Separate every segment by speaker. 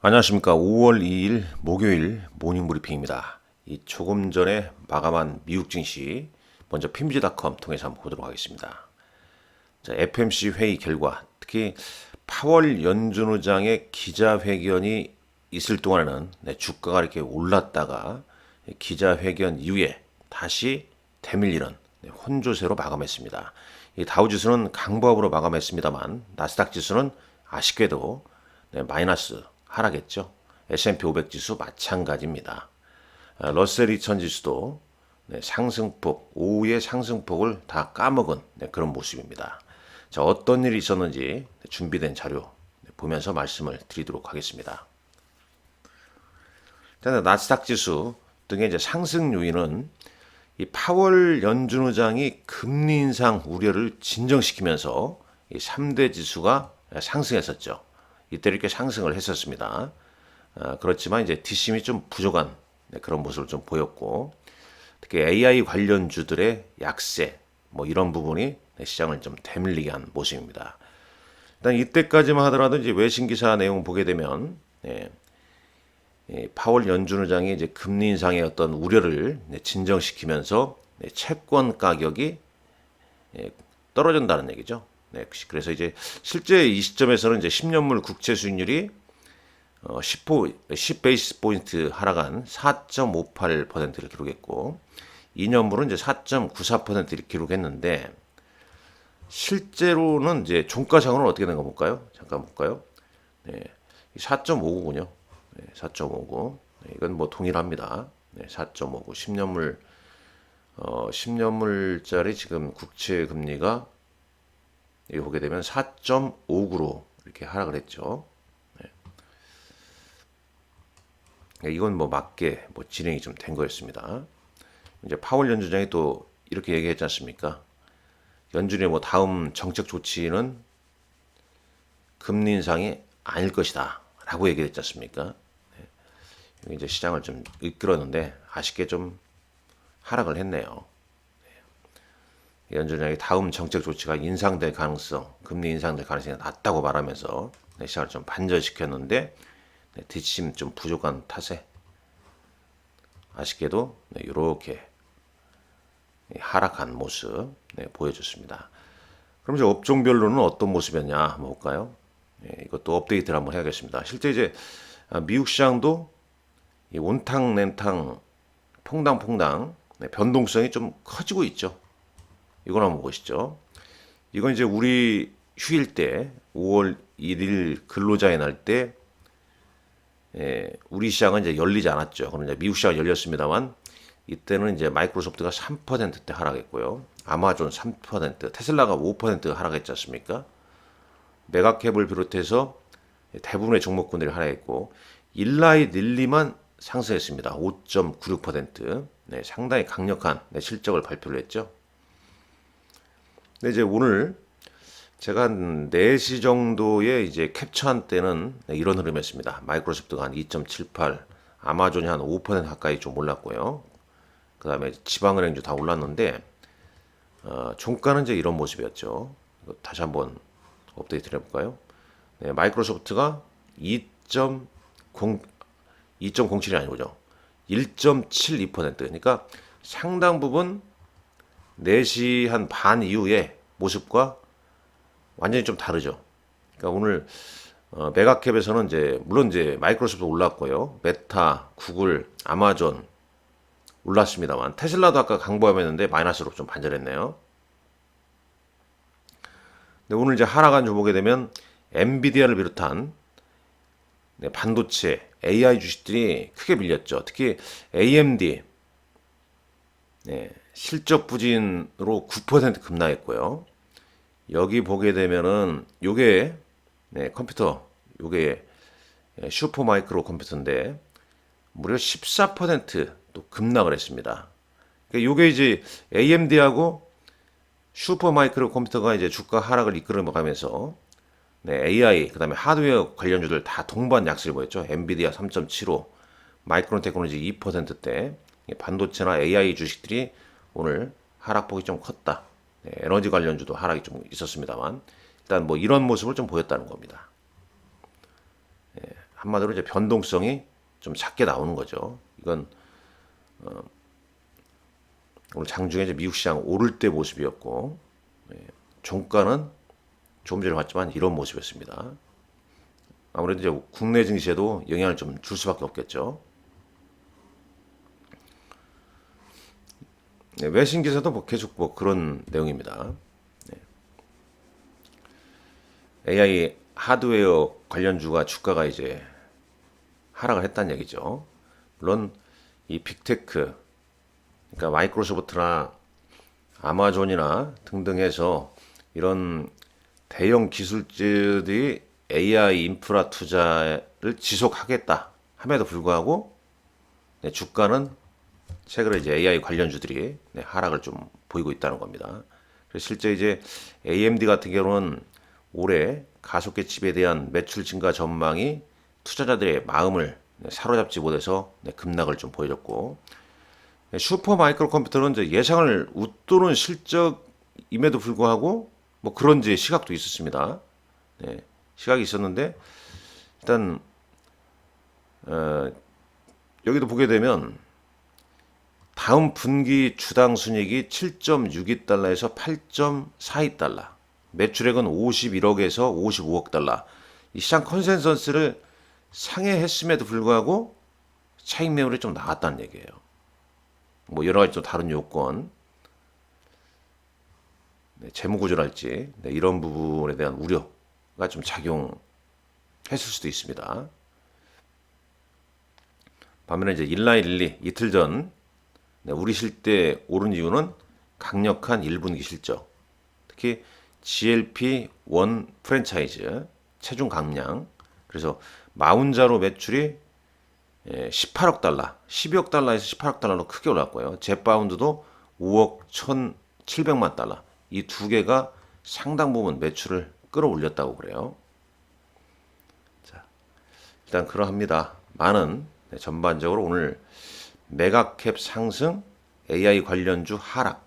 Speaker 1: 안녕하십니까. 5월 2일 목요일 모닝 브리핑입니다. 이 조금 전에 마감한 미국 증시 먼저 핌지닷컴 통해서 한번 보도록 하겠습니다. 자, FMC 회의 결과 특히 파월 연준 의장의 기자회견이 있을 동안에는 네, 주가가 이렇게 올랐다가 기자회견 이후에 다시 대밀리는 네, 혼조세로 마감했습니다. 이 다우지수는 강보합으로 마감했습니다만 나스닥 지수는 아쉽게도 네, 마이너스 하락했죠. S&P 500 지수 마찬가지입니다. 아, 러셀 2000 지수도 네, 상승폭, 오후의 상승폭을 다 까먹은 네, 그런 모습입니다. 자, 어떤 일이 있었는지 준비된 자료 네, 보면서 말씀을 드리도록 하겠습니다. 일단 나스닥 지수 등의 이제 상승 요인은 이 파월 연준 의장이 금리 인상 우려를 진정시키면서 이 3대 지수가 상승했었죠. 이때 이렇게 상승을 했었습니다. 어, 그렇지만 이제 뒷심이 좀 부족한 네, 그런 모습을 좀 보였고 특히 AI 관련주들의 약세 뭐 이런 부분이 네, 시장을 좀 대밀리게 한 모습입니다. 일단 이때까지만 하더라도 이제 외신 기사 내용 보게 되면 예, 예, 파월 연준 의장이 이제 금리 인상의 어떤 우려를 네, 진정시키면서 네, 채권 가격이 예, 떨어진다는 얘기죠. 네, 그래서 이제 실제 이 시점에서는 이제 10년물 국채 수익률이 어, 10호, 10 베이스 포인트 하락한 4.58%를 기록했고 2년물은 이제 4.94%를 기록했는데 실제로는 이제 종가상으로는 어떻게 된거 볼까요? 잠깐 볼까요? 네, 4.59군요. 네, 4.59. 네, 이건 뭐 동일합니다. 네, 4.59. 10년물 어, 10년물짜리 지금 국채 금리가 여기 보게 되면 4.59로 이렇게 하락을 했죠. 네. 이건 뭐 맞게 뭐 진행이 좀 된 거였습니다. 이제 파월 연준장이 또 이렇게 얘기했지 않습니까? 연준의 뭐 다음 정책 조치는 금리 인상이 아닐 것이다. 라고 얘기했지 않습니까? 네. 이제 시장을 좀 이끌었는데 아쉽게 좀 하락을 했네요. 연준장이 다음 정책 조치가 인상될 가능성, 금리 인상될 가능성이 낮다고 말하면서 네, 시장을 좀 반전시켰는데 네, 뒷심 좀 부족한 탓에 아쉽게도 네, 이렇게 하락한 모습 네, 보여줬습니다. 그럼 이제 업종별로는 어떤 모습이었냐 한번 볼까요? 네, 이것도 업데이트를 한번 해야겠습니다. 실제 이제 아, 미국 시장도 이 온탕 냉탕 퐁당퐁당 네, 변동성이 좀 커지고 있죠. 이걸 한번 보시죠. 이건 이제 우리 휴일 때 5월 1일 근로자의 날때 예, 우리 시장은 이제 열리지 않았죠. 그럼 이제 미국 시장 열렸습니다만 이때는 이제 마이크로소프트가 3%대 하락했고요. 아마존 3%, 테슬라가 5% 하락했지 않습니까? 메가캡을 비롯해서 대부분의 종목군들이 하락했고 일라이 닐리만 상승했습니다. 5.96%. 네, 상당히 강력한 네, 실적을 발표를 했죠. 근데 이제 오늘 제가 한 4시 정도에 이제 캡처한 때는 네, 이런 흐름이었습니다. 마이크로소프트가 한 2.78, 아마존이 한 5% 가까이 좀 올랐고요. 그 다음에 지방은행주 다 올랐는데, 어, 종가는 이제 이런 모습이었죠. 다시 한번 업데이트를 해볼까요? 네, 마이크로소프트가 2.0, 2.07이 아니죠. 1.72% 그러니까 상당 부분 4시 한 반 이후에 모습과 완전히 좀 다르죠. 그러니까 오늘 어, 메가캡에서는 이제 물론 이제 마이크로소프트 올랐고요. 메타, 구글, 아마존 올랐습니다만 테슬라도 아까 강보함했는데 마이너스로 좀 반전했네요. 근데 오늘 이제 하락한 주목에 되면 엔비디아를 비롯한 네, 반도체, AI 주식들이 크게 밀렸죠. 특히 AMD 네, 실적 부진으로 9% 급락했고요. 여기 보게 되면은 요게 네, 컴퓨터 요게 슈퍼 마이크로 컴퓨터인데 무려 14%또 급락을 했습니다. 그러니까 요게 이제 AMD하고 슈퍼 마이크로 컴퓨터가 이제 주가 하락을 이끌어가면서 네, AI 그다음에 하드웨어 관련주들 다 동반 약세를 보였죠. 엔비디아 3.75, 마이크론 테크놀로지 2%대 반도체나 AI 주식들이 오늘 하락폭이 좀 컸다. 네, 에너지 관련주도 하락이 좀 있었습니다만 일단 뭐 이런 모습을 좀 보였다는 겁니다. 네, 한마디로 이제 변동성이 좀 작게 나오는 거죠. 이건 어, 오늘 장중에 이제 미국 시장 오를 때 모습이었고 예, 종가는 조금 전에 봤지만 이런 모습이었습니다. 아무래도 이제 국내 증시에도 영향을 좀 줄 수밖에 없겠죠. 네, 외신 기사도 뭐 계속 뭐 그런 내용입니다. 네. AI 하드웨어 관련주가 주가가 이제 하락을 했다는 얘기죠. 물론 이 빅테크, 그러니까 마이크로소프트나 아마존이나 등등 해서 이런 대형 기술주들이 AI 인프라 투자를 지속하겠다 함에도 불구하고 네, 주가는 최근에 이제 AI 관련주들이 네, 하락을 좀 보이고 있다는 겁니다. 그래서 실제 이제 AMD 같은 경우는 올해 가속기 칩에 대한 매출 증가 전망이 투자자들의 마음을 네, 사로잡지 못해서 네, 급락을 좀 보여줬고 네, 슈퍼 마이크로 컴퓨터는 이제 예상을 웃도는 실적임에도 불구하고 뭐 그런 이제 시각도 있었습니다. 네, 시각이 있었는데 일단 어, 여기도 보게 되면 다음 분기 주당 순이익이 7.62달러에서 8.42달러, 매출액은 51억에서 55억 달러. 이 시장 컨센서스를 상회했음에도 불구하고 차익 매물이 좀 나갔다는 얘기예요. 뭐 여러 가지 또 다른 요건, 네, 재무 구조랄지 네, 이런 부분에 대한 우려가 좀 작용했을 수도 있습니다. 반면에 이제 1912 이틀 전 네, 우리 실대 오른 이유는 강력한 1분기 실적, 특히 GLP-1 프랜차이즈 체중 감량. 그래서 마운자로 매출이 18억 달러, 12억 달러에서 18억 달러로 크게 올랐고요. 제파운드도 5억 1,700만 달러. 이 두 개가 상당 부분 매출을 끌어올렸다고 그래요. 자, 일단 그러합니다. 많은 네, 전반적으로 오늘 메가캡 상승, AI 관련주 하락.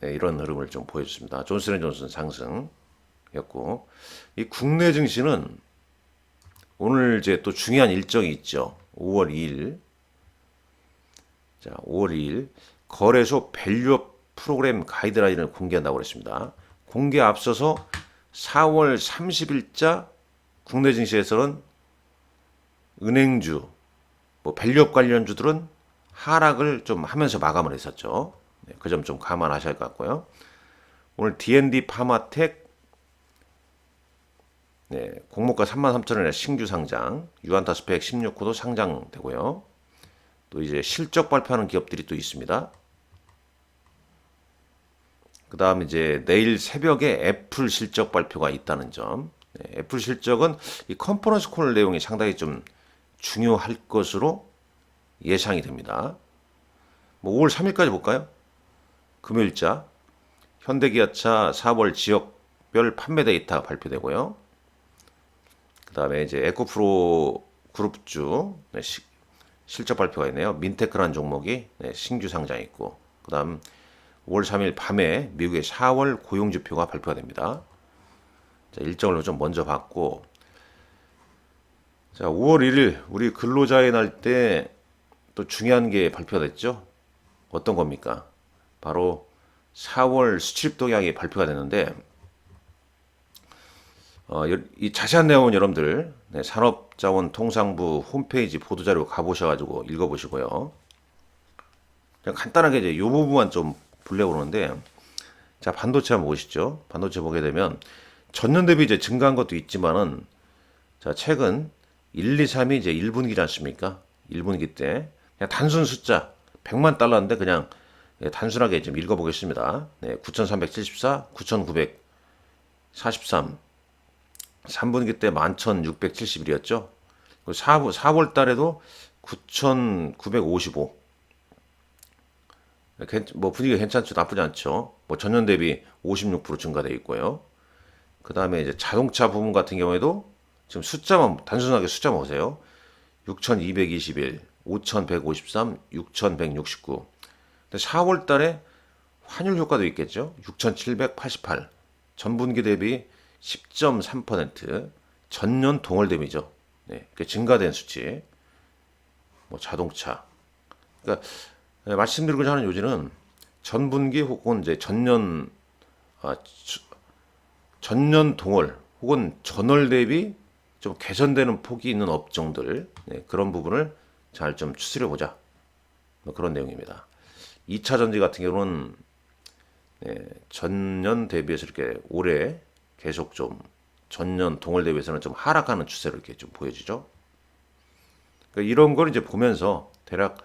Speaker 1: 네, 이런 흐름을 좀 보여줬습니다. 존슨앤존슨 상승이었고, 이 국내 증시는 오늘 이제 또 중요한 일정이 있죠. 5월 2일. 자, 5월 2일 거래소 밸류업 프로그램 가이드라인을 공개한다고 그랬습니다. 공개 앞서서 4월 30일자 국내 증시에서는 은행주, 뭐 밸류업 관련주들은 하락을 좀 하면서 마감을 했었죠. 네, 그점 좀 감안하셔야 할 것 같고요. 오늘 D&D 파마텍 네, 공모가 33,000원에 신규 상장, 유한타 스펙 16호도 상장되고요. 또 이제 실적 발표하는 기업들이 또 있습니다. 그 다음 이제 내일 새벽에 애플 실적 발표가 있다는 점. 네, 애플 실적은 이 컨퍼런스 콜 내용이 상당히 좀 중요할 것으로 예상이 됩니다. 뭐 5월 3일까지 볼까요? 금요일자 현대기아차 4월 지역별 판매 데이터 발표되고요. 그 다음에 이제 에코프로 그룹주 네, 시, 실적 발표가 있네요. 민테크라는 종목이 네, 신규 상장 있고 그 다음 5월 3일 밤에 미국의 4월 고용지표가 발표가 됩니다. 자, 일정을 좀 먼저 봤고 자, 5월 1일 우리 근로자의 날 때 또 중요한 게 발표됐죠. 어떤 겁니까? 바로 4월 수출입 동향이 발표가 됐는데 어, 이 자세한 내용은 여러분들 네, 산업자원통상부 홈페이지 보도자료 가보셔가지고 읽어보시고요. 그냥 간단하게 이제 이 부분만 좀 보려고 그러는데 자 반도체 한번 보시죠. 반도체 보게 되면 전년 대비 이제 증가한 것도 있지만은 자 최근 1, 2, 3이 이제 1분기지 않습니까? 1분기 때 그냥 단순 숫자 100만 달러인데 그냥 예, 단순하게 좀 읽어보겠습니다. 네, 9,374, 9,943. 3분기 때 11,671이었죠. 4, 4월 달에도 9,955. 뭐 분위기가 괜찮죠. 나쁘지 않죠. 뭐 전년 대비 56% 증가되어 있고요. 그 다음에 이제 자동차 부분 같은 경우에도 지금 숫자만 단순하게 숫자만 보세요. 6,221, 5,153, 6,169. 근데 4월 달에 환율 효과도 있겠죠. 6,788. 전분기 대비 10.3% 전년 동월 대비죠. 네, 그 증가된 수치. 뭐 자동차. 그러니까 네, 말씀드리고자 하는 요지는 전분기 혹은 이제 전년 아, 주- 전년 동월 혹은 전월 대비 좀 개선되는 폭이 있는 업종들 네, 그런 부분을 잘 좀 추스려 보자 뭐 그런 내용입니다. 2차 전지 같은 경우는 네, 전년 대비해서 이렇게 올해 계속 좀 전년 동월 대비해서는 좀 하락하는 추세로 이렇게 좀 보여지죠. 그러니까 이런 걸 이제 보면서 대략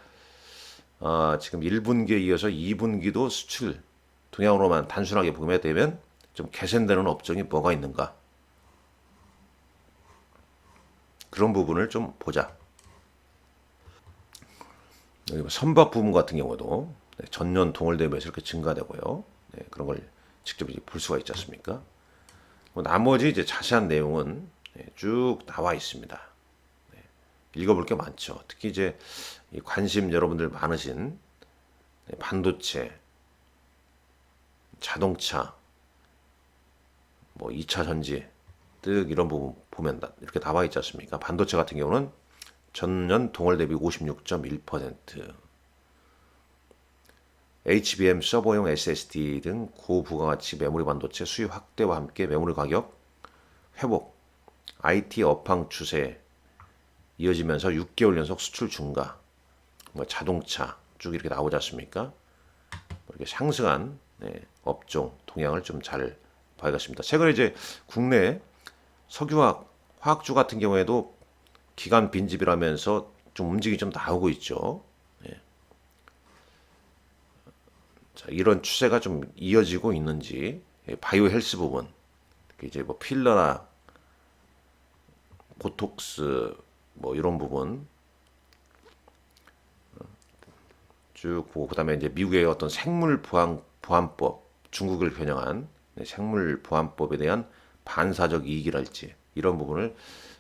Speaker 1: 아, 지금 1분기에 이어서 2분기도 수출 동향으로만 단순하게 보게 되면 좀 개선되는 업종이 뭐가 있는가 그런 부분을 좀 보자. 여기 뭐 선박 부분 같은 경우도 네, 전년 동월 대비해서 이렇게 증가되고요. 네, 그런 걸 직접 이제 볼 수가 있지 않습니까? 뭐 나머지 이제 자세한 내용은 네, 쭉 나와 있습니다. 네, 읽어볼 게 많죠. 특히 이제 이 관심 여러분들 많으신 네, 반도체, 자동차, 뭐 2차 전지 등 이런 부분 보면 다- 이렇게 나와 있지 않습니까? 반도체 같은 경우는 전년 동월 대비 56.1%, HBM 서버용 SSD 등 고부가가치 메모리 반도체 수요 확대와 함께 메모리 가격 회복, IT 업황 추세 이어지면서 6개월 연속 수출 증가, 뭐 자동차 쭉 이렇게 나오지 않습니까? 뭐 이렇게 상승한 네, 업종 동향을 좀 잘 봐야겠습니다. 최근에 이제 국내 석유화학 화학주 같은 경우에도 기간 빈집이라면서 좀 움직이 좀 나오고 있죠. 예. 자, 이런 추세가 좀 이어지고 있는지 예, 바이오 헬스 부분 이제 뭐 필러나 보톡스 뭐 이런 부분 어, 쭉 보고 그다음에 이제 미국의 어떤 생물 보안 보안법 중국을 겨냥한 네, 생물 보안법에 대한 반사적 이익이랄지 이런 부분을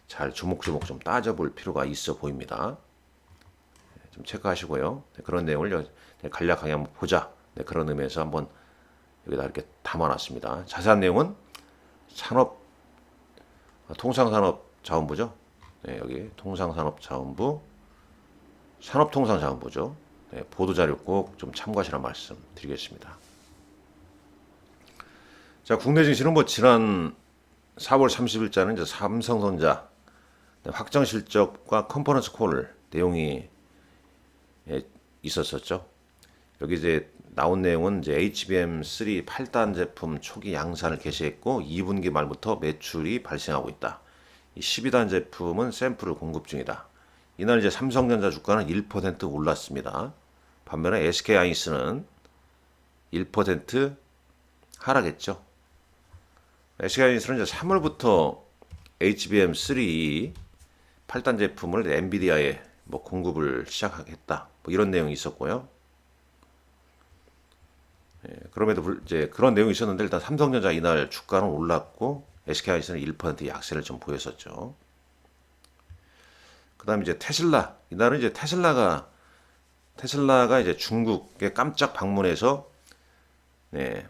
Speaker 1: 잘 조목조목 좀 따져볼 필요가 있어 보입니다. 네, 좀 체크하시고요. 네, 그런 내용을 여- 네, 간략하게 한번 보자. 네, 그런 의미에서 한번 여기다 이렇게 담아놨습니다. 자세한 내용은 산업 아, 통상산업자원부죠. 네, 여기 통상산업자원부 산업통상자원부죠. 네, 보도자료 꼭 좀 참고하시라 말씀 드리겠습니다. 자, 국내 증시는 뭐 지난 4월 30일자는 이제 삼성전자 네, 확정 실적과 컨퍼런스 콜 내용이 예, 있었었죠. 여기 이제 나온 내용은 이제 HBM3 8단 제품 초기 양산을 개시했고 2분기 말부터 매출이 발생하고 있다. 이 12단 제품은 샘플을 공급 중이다. 이날 이제 삼성전자 주가는 1% 올랐습니다. 반면에 SK 하이닉스는 1% 하락했죠. SK 하이닉스는 이제 3월부터 HBM3 8단 제품을 엔비디아에 뭐 공급을 시작하겠다. 뭐 이런 내용이 있었고요. 예, 그럼에도 불 이제 그런 내용이 있었는데 일단 삼성전자 이날 주가는 올랐고 SK 하이닉스는 1% 약세를 좀 보였었죠. 그다음에 이제 테슬라 이날은 이제 테슬라가 테슬라가 이제 중국에 깜짝 방문해서 네,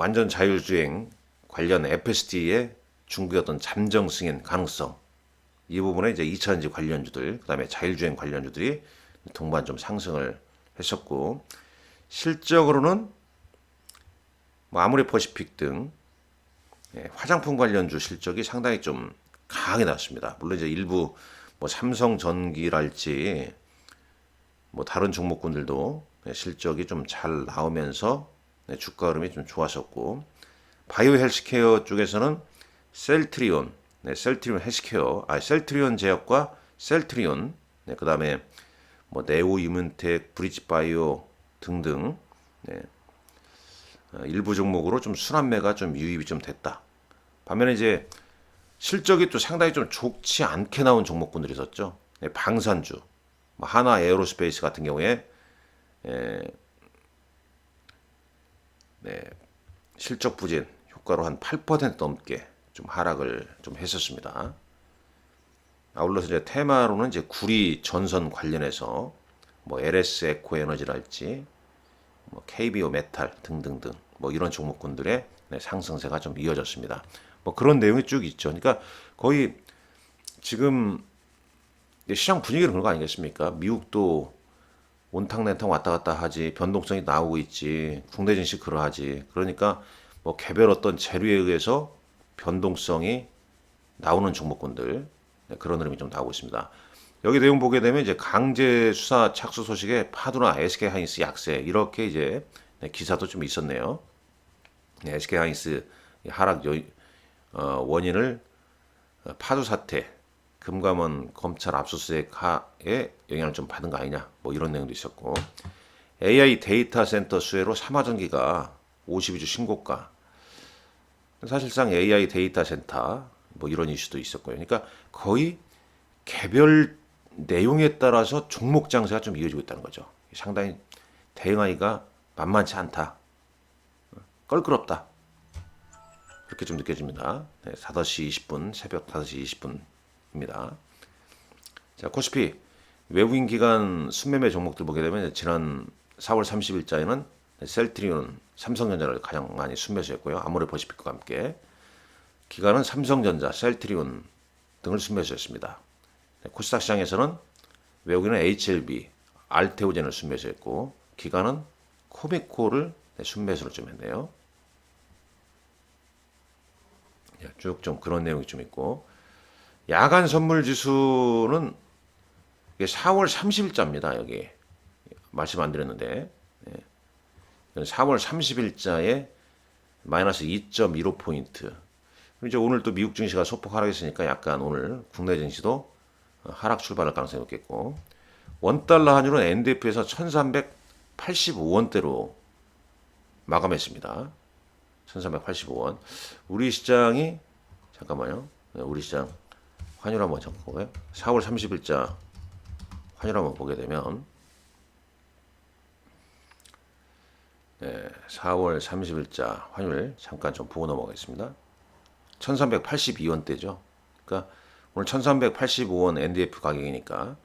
Speaker 1: 완전 자율주행 관련 FSD의 중국의 어떤 잠정 승인 가능성 이 부분에 이제 2차전지 관련주들 그다음에 자율주행 관련주들이 동반 좀 상승을 했었고 실적으로는 뭐 아무리 퍼시픽 등 예, 화장품 관련주 실적이 상당히 좀 강하게 나왔습니다. 물론 이제 일부 뭐 삼성전기랄지 뭐 다른 종목군들도 예, 실적이 좀 잘 나오면서 네, 주가 흐름이 좀 좋았었고 바이오 헬스케어 쪽에서는 셀트리온, 네, 셀트리온 헬스케어, 아 셀트리온 제약과 셀트리온, 네, 그다음에 뭐 네오 이문텍, 브리지바이오 등등 네, 어, 일부 종목으로 좀 순환매가 좀 유입이 좀 됐다. 반면에 이제 실적이 또 상당히 좀 좋지 않게 나온 종목군들이 있었죠. 네, 방산주, 뭐 하나 에어로스페이스 같은 경우에 에, 네, 실적 부진 효과로 한 8% 넘게 좀 하락을 좀 했었습니다. 아울러서 이제 테마로는 이제 구리 전선 관련해서 뭐 LS 에코 에너지랄지 뭐 KBO 메탈 등등등 뭐 이런 종목군들의 네, 상승세가 좀 이어졌습니다. 뭐 그런 내용이 쭉 있죠. 그러니까 거의 지금 시장 분위기는 그런 거 아니겠습니까? 미국도 온탕내탕 왔다 갔다 하지 변동성이 나오고 있지 국내 증시 그러하지 그러니까 뭐 개별 어떤 재료에 의해서 변동성이 나오는 종목군들 네, 그런 흐름이 좀 나오고 있습니다. 여기 내용 보게 되면 이제 강제 수사 착수 소식에 파두나 SK 하이닉스 약세 이렇게 이제 네, 기사도 좀 있었네요. 네, SK 하이닉스 하락 여, 어, 원인을 어, 파주 사태, 금감원 검찰 압수수색하에 영향을 좀 받은 거 아니냐, 뭐 이런 내용도 있었고, AI 데이터 센터 수혜로 삼화전기가 52주 신고가. 사실상 AI 데이터 센터 뭐 이런 이슈도 있었고요. 그러니까 거의 개별 내용에 따라서 종목 장세가 좀 이어지고 있다는 거죠. 상당히 대응하기가 만만치 않다. 껄끄럽다. 그렇게 좀 느껴집니다. 네, 5시 20분, 새벽 5시 20분 입니다. 자, 코스피 외국인 기관 순매매 종목들 보게 되면 지난 4월 30일자에는 셀트리온, 삼성전자를 가장 많이 순매수했고요. 아모레퍼시픽과 함께 기관은 삼성전자, 셀트리온 등을 순매수했습니다. 네, 코스닥 시장에서는 외국인은 HLB, 알테오젠을 순매수했고 기관은 코미코를 네, 순매수를 좀 했네요. 쭉 좀 그런 내용이 좀 있고 야간 선물 지수는 이게 4월 30일자입니다. 여기 말씀 안 드렸는데 예. 4월 30일자에 마이너스 2.15 포인트. 이제 오늘 또 미국 증시가 소폭 하락했으니까 약간 오늘 국내 증시도 하락 출발할 가능성이 높겠고 원 달러 환율은 NDF에서 1,385원대로 마감했습니다. 1385원. 우리 시장이 잠깐만요. 네, 우리 시장 환율 한번 보고요. 4월 30일자 환율 한번 보게 되면 네, 4월 30일자 환율 잠깐 좀 보고 넘어가겠습니다. 1382원대죠. 그러니까 오늘 1385원 NDF 가격이니까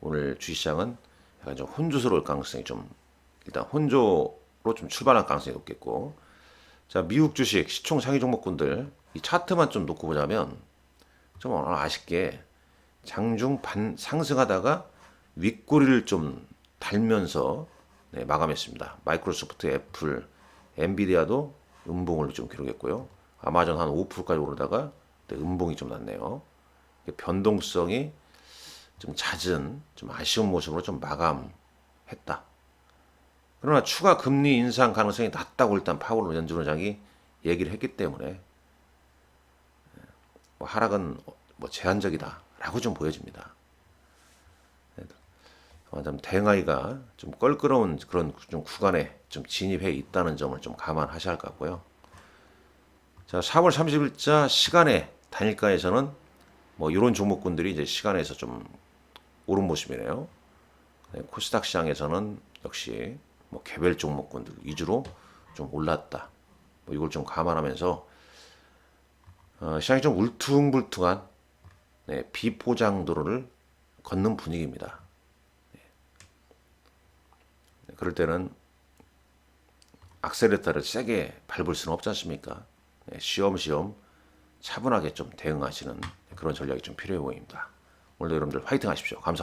Speaker 1: 오늘 주시장은 약간 좀 혼조스러울 가능성이 좀 일단 혼조로 좀 출발할 가능성이 높겠고 자, 미국 주식 시총 상위 종목군들 이 차트만 좀 놓고 보자면 좀 오늘 아쉽게 장중 반 상승하다가 윗꼬리를 좀 달면서 네, 마감했습니다. 마이크로소프트, 애플, 엔비디아도 음봉을 좀 기록했고요. 아마존 한 5%까지 오르다가 네, 음봉이 좀 났네요. 변동성이 좀 잦은 좀 아쉬운 모습으로 좀 마감했다. 그러나 추가 금리 인상 가능성이 낮다고 일단 파월 연준의장이 얘기를 했기 때문에 뭐 하락은 뭐 제한적이다라고 좀 보여집니다. 좀 대응하기가 좀 껄끄러운 그런 좀 구간에 좀 진입해 있다는 점을 좀 감안하셔야 할 것 같고요. 자, 4월 30일자 시간에 단일가에서는 뭐 이런 종목군들이 이제 시간에서 좀 오른 모습이네요. 네, 코스닥 시장에서는 역시 뭐 개별 종목군들 위주로 좀 올랐다. 뭐 이걸 좀 감안하면서 어, 시장이 좀 울퉁불퉁한 네, 비포장 도로를 걷는 분위기입니다. 네. 그럴 때는 악셀레터를 세게 밟을 수는 없지 않습니까? 네, 쉬엄쉬엄 차분하게 좀 대응하시는 그런 전략이 좀 필요해 보입니다. 오늘도 여러분들 화이팅 하십시오. 감사합니다.